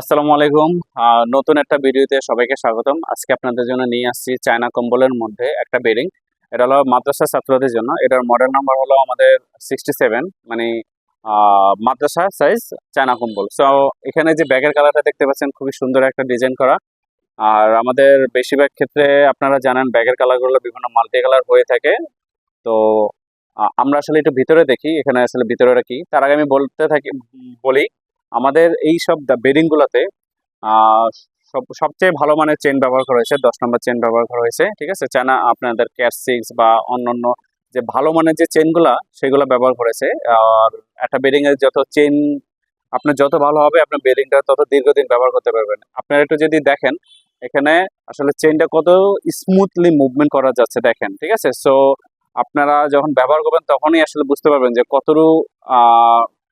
আসসালামু আলাইকুম। নতুন একটা ভিডিওতে সবাইকে স্বাগতম। আজকে আপনাদের জন্য নিয়ে আসছি চায়না কম্বলের মধ্যে একটা বেডিং এটা হলো মাদ্রাসা ছাত্রদের জন্য। এটার মডেল নাম্বার হলো আমাদের সিক্সটি সেভেন মানে মাদ্রাসা সাইজ চায়না কম্বল। সো এখানে যে ব্যাগের কালারটা দেখতে পাচ্ছেন, খুবই সুন্দর একটা ডিজাইন করা। আর আমাদের বেশিরভাগ ক্ষেত্রে আপনারা জানেন ব্যাগের কালারগুলো বিভিন্ন মাল্টি কালার হয়ে থাকে। তো আমরা আসলে একটু ভিতরে দেখি, এখানে আসলে ভিতরে কি? তার আগে আমি বলতে থাকি, বলি আমাদের এই সব বেডিং গুলোতে সব, সবচেয়ে ভালো মানের চেন ব্যবহার করা হয়েছে, দশ নম্বর চেন ব্যবহার করা হয়েছে, ঠিক আছে? চানা আপনাদের ক্যাট সিক্স বা অন্যান্য যে ভালো মানের যে চেনগুলা সেগুলো ব্যবহার করেছে। আর একটা বেডিং এর যত চেন আপনার যত ভালো হবে, আপনার বেডিংটা তত দীর্ঘদিন ব্যবহার করতে পারবেন। আপনারা একটু যদি দেখেন, এখানে আসলে চেনটা কত স্মুথলি মুভমেন্ট করা যাচ্ছে, দেখেন, ঠিক আছে? সো আপনারা যখন ব্যবহার করবেন, তখনই আসলে বুঝতে পারবেন যে কতটুকু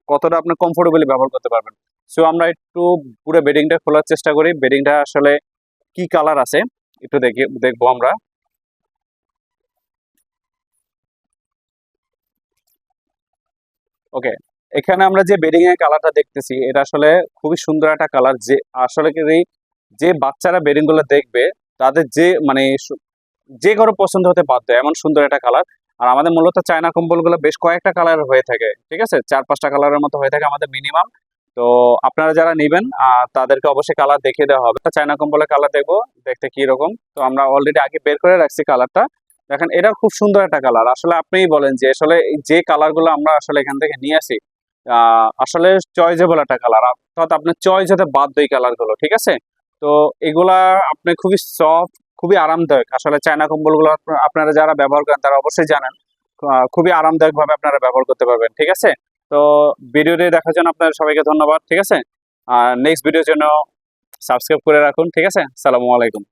কতটা আপনি কমফোর্টেবলি ব্যবহার করতে পারবেন। সো আমরা একটু পুরো বেডিংটা খোলার চেষ্টা করি। বেডিংটা আসলে কি কালার আছে? একটু দেখি, দেখব আমরা। ওকে এখানে আমরা যে বেডিং এর কালারটা দেখতেছি, এটা আসলে খুবই সুন্দর একটা কালার যে, আসলে যে বাচ্চারা বেডিংগুলো দেখবে, তাদের যে মানে যে কারও পছন্দ হতে বাধ্য এমন সুন্দর একটা কালার আর আমাদের মূলত চায়না কম্বলগুলো বেশ কয়েকটা কালার হয়ে থাকে, ঠিক আছে? চার পাঁচটা কালারের মতো হয়ে থাকে আমাদের মিনিমাম তো আপনারা যারা নেবেন তাদেরকে অবশ্যই কালার দেখিয়ে দেওয়া হবে। চায়না কম্বলের কালার দেখব, দেখতে কি রকম? তো আমরা অলরেডি আগে বের করে রাখছি কালারটা দেখেন এটা খুব সুন্দর একটা কালার আসলে আপনিই বলেন যে, আসলে যে কালারগুলো আমরা আসলে এখান থেকে নিয়ে আসি আসলে চয়েজেবল একটা কালার অর্থাৎ আপনার চয়েস হতে বাধ্য এই কালারগুলো, ঠিক আছে? তো এগুলা আপনি খুবই সফট খুবই আরামদায়ক। আসলে চায়না কম্বলগুলো আপনারা যারা ব্যবহার করেন তারা অবশ্যই জানেন। খুবই আরামদায়ক ভাবে আপনারা ব্যবহার করতে পারবেন, ঠিক আছে? তো ভিডিওটি দেখার জন্য আপনাদের সবাইকে ধন্যবাদ, ঠিক আছে? আর নেক্সট ভিডিওর জন্য সাবস্ক্রাইব করে রাখুন, ঠিক আছে? সালামু আলাইকুম।